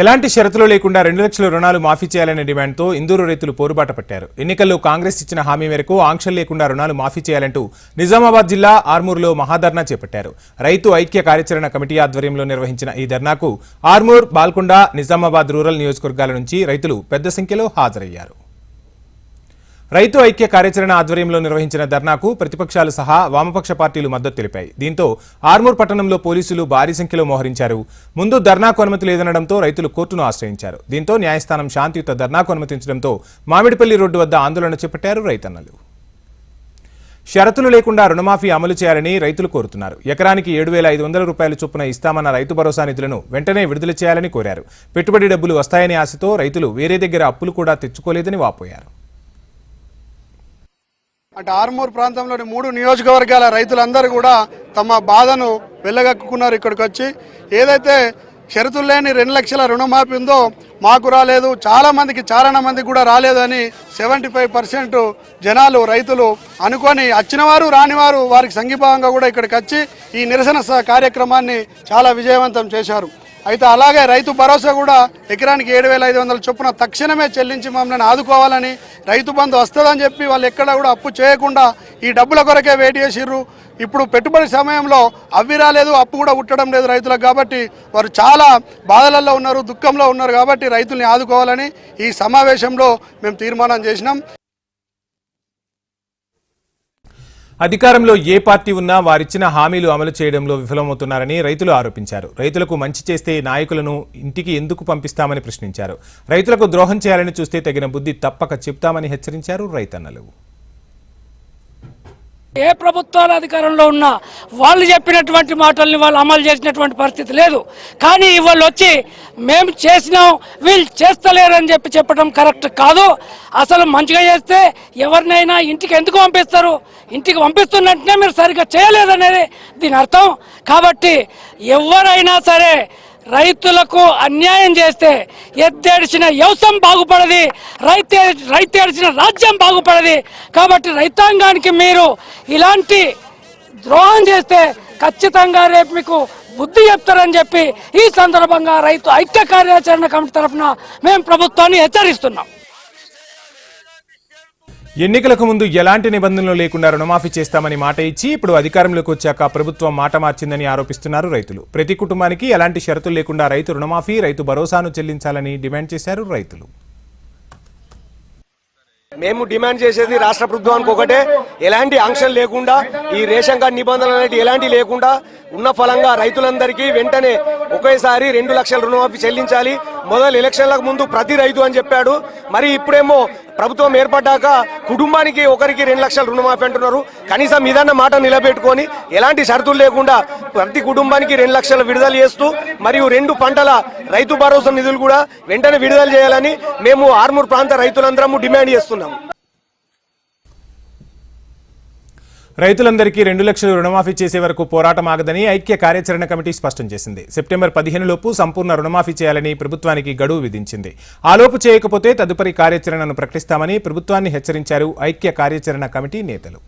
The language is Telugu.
ఎలాంటి షరతులు లేకుండా రెండు లక్షల రుణాలు మాఫీ చేయాలనే డిమాండ్తో ఇందూరు రైతులు పోరుబాట పట్టారు. ఎన్నికల్లో కాంగ్రెస్ ఇచ్చిన హామీ మేరకు ఆంక్షలు లేకుండా రుణాలు మాఫీ చేయాలంటూ నిజామాబాద్ జిల్లా ఆర్మూర్లో మహాధర్నా చేపట్టారు. రైతు ఐక్య కార్యాచరణ కమిటీ ఆధ్వర్యంలో నిర్వహించిన ఈ ధర్నాకు ఆర్మూర్ బాల్కొండ నిజామాబాద్ రూరల్ నియోజకవర్గాల నుంచి రైతులు పెద్ద సంఖ్యలో హాజరయ్యారు. రైతు ఐక్య కార్యాచరణ ఆధ్వర్యంలో నిర్వహించిన ధర్నాకు ప్రతిపక్షాలు సహా వామపక్ష పార్టీలు మద్దతు తెలిపాయి. దీంతో ఆర్మూర్ పట్టణంలో పోలీసులు భారీ సంఖ్యలో మోహరించారు. ముందు ధర్నాకు అనుమతి లేదనడంతో రైతులు కోర్టును ఆశ్రయించారు. దీంతో న్యాయస్థానం శాంతియుత ధర్నాకు అనుమతించడంతో మామిడిపల్లి రోడ్డు వద్ద ఆందోళన చేపట్టారు రైతన్నలు. షరతులు లేకుండా రుణమాఫీ అమలు చేయాలని రైతులు కోరుతున్నారు. ఎకరానికి ఏడు వేల ఐదు వందల రూపాయల చొప్పున ఇస్తామన్న రైతు భరోసా నిధులను వెంటనే విడుదల చేయాలని కోరారు. పెట్టుబడి డబ్బులు వస్తాయనే ఆశతో రైతులు వేరే దగ్గర అప్పులు కూడా తెచ్చుకోలేదని వాపోయారు. అంటే ఆర్మూర్ ప్రాంతంలోని మూడు నియోజకవర్గాల రైతులందరూ కూడా తమ బాధను వెళ్ళగక్కున్నారు ఇక్కడికి వచ్చి ఏదైతే షరతులు లేని రెండు లక్షల రుణమాఫీ ఉందో మాకు రాలేదు చాలా మందికి చాలా మందికి కూడా రాలేదని సెవెంటీ ఫైవ్ పర్సెంట్ జనాలు రైతులు అనుకొని వచ్చినవారు రానివారు వారికి సంఘీభావంగా కూడా ఇక్కడికి వచ్చి ఈ నిరసన కార్యక్రమాన్ని చాలా విజయవంతం చేశారు. అయితే అలాగే రైతు భరోసా కూడా ఎకరానికి ఏడు వేల ఐదు వందల చొప్పున తక్షణమే చెల్లించి మమ్మల్ని ఆదుకోవాలని రైతు బంధు వస్తుందని చెప్పి వాళ్ళు ఎక్కడ కూడా అప్పు చేయకుండా ఈ డబ్బుల కొరకే వెయిట్ చేసిర్రు. ఇప్పుడు పెట్టుబడి సమయంలో అవి రాలేదు అప్పు కూడా ఉట్టడం లేదు రైతులకు కాబట్టి వారు చాలా బాధలలో ఉన్నారు దుఃఖంలో ఉన్నారు కాబట్టి రైతుల్ని ఆదుకోవాలని ఈ సమావేశంలో మేము తీర్మానం చేసినాం. అధికారంలో ఏ పార్టీ ఉన్నా వారిచ్చిన హామీలు అమలు చేయడంలో విఫలమవుతున్నారని రైతులు ఆరోపించారు. రైతులకు మంచి చేస్తే నాయకులను ఇంటికి ఎందుకు పంపిస్తామని ప్రశ్నించారు. రైతులకు ద్రోహం చేయాలని చూస్తే తగిన బుద్ధి తప్పక చెప్తామని హెచ్చరించారు రైతన్నలు. ఏ ప్రభుత్వాలు అధికారంలో ఉన్నా వాళ్ళు చెప్పినటువంటి మాటల్ని వాళ్ళు అమలు చేసినటువంటి పరిస్థితి లేదు. కానీ ఇవాళ వచ్చి మేము చేసినాం వీళ్ళు చేస్తలేరని చెప్పి చెప్పడం కరెక్ట్ కాదు. అసలు మంచిగా చేస్తే ఎవరినైనా ఇంటికి ఎందుకు పంపిస్తారు? ఇంటికి పంపిస్తున్నట్టునే మీరు సరిగ్గా చేయలేదనేది దీని అర్థం. కాబట్టి ఎవరైనా సరే రైతులకు అన్యాయం చేస్తే ఎత్తేడిచిన వ్యవసాయం బాగుపడది రైతే రైతేడిచిన రాజ్యం బాగుపడది. కాబట్టి రైతాంగానికి మీరు ఇలాంటి ద్రోహం చేస్తే ఖచ్చితంగా రేపు మీకు బుద్ధి చెప్తారని చెప్పి ఈ సందర్భంగా రైతు ఐక్య కార్యాచరణ కమిటీ తరఫున మేము ప్రభుత్వాన్ని హెచ్చరిస్తున్నాం. ఎన్నికలకు ముందు ఎలాంటి నిబంధనలు లేకుండా రుణమాఫీ చేస్తామని మాట ఇచ్చి ఇప్పుడు అధికారంలోకి వచ్చాక ప్రభుత్వం మాట మార్చిందని ఆరోపిస్తున్నారు రైతులు. ప్రతి కుటుంబానికి ఎలాంటి షరతులు లేకుండా రైతు రుణమాఫీ రైతు భరోసాను చెల్లించాలని డిమాండ్ చేశారు రైతులు. మేము డిమాండ్ చేసేది రాష్ట్ర ప్రభుత్వానికి ఒకటే. ఎలాంటి ఆంక్షలు లేకుండా ఈ రేషన్ కార్డు నిబంధనలు అనేవి ఎలాంటి లేకుండా ఉన్న ఫలంగా రైతులందరికీ వెంటనే ఒకేసారి రెండు లక్షల రుణమాఫీ చెల్లించాలి. మొదలు ఎలక్షన్లకు ముందు ప్రతి రైతు అని చెప్పాడు. మరి ఇప్పుడేమో ప్రభుత్వం ఏర్పడ్డాక కుటుంబానికి ఒకరికి రెండు లక్షల రుణమాఫీ అంటున్నారు. కనీసం ఇదన్న మాట నిలబెట్టుకొని ఎలాంటి షరతులు లేకుండా ప్రతి కుటుంబానికి రెండు లక్షలు విడుదల చేస్తూ మరియు రెండు పంటల రైతు భరోసా నిధులు కూడా వెంటనే విడుదల చేయాలని మేము ఆర్మూర్ ప్రాంత రైతులందరము డిమాండ్ చేస్తున్నాం రైతులందరికీ రెండు లక్షలు రుణమాఫీ చేసే వరకు పోరాటం ఆగదని ఐక్య కార్యాచరణ కమిటీ స్పష్టం చేసింది. సెప్టెంబర్ పదిహేను లోపు సంపూర్ణ రుణమాఫీ చేయాలని ప్రభుత్వానికి గడువు విధించింది. ఆలోపు చేయకపోతే తదుపరి కార్యాచరణను ప్రకటిస్తామని ప్రభుత్వాన్ని హెచ్చరించారు ఐక్య కార్యాచరణ కమిటీ నేతలు.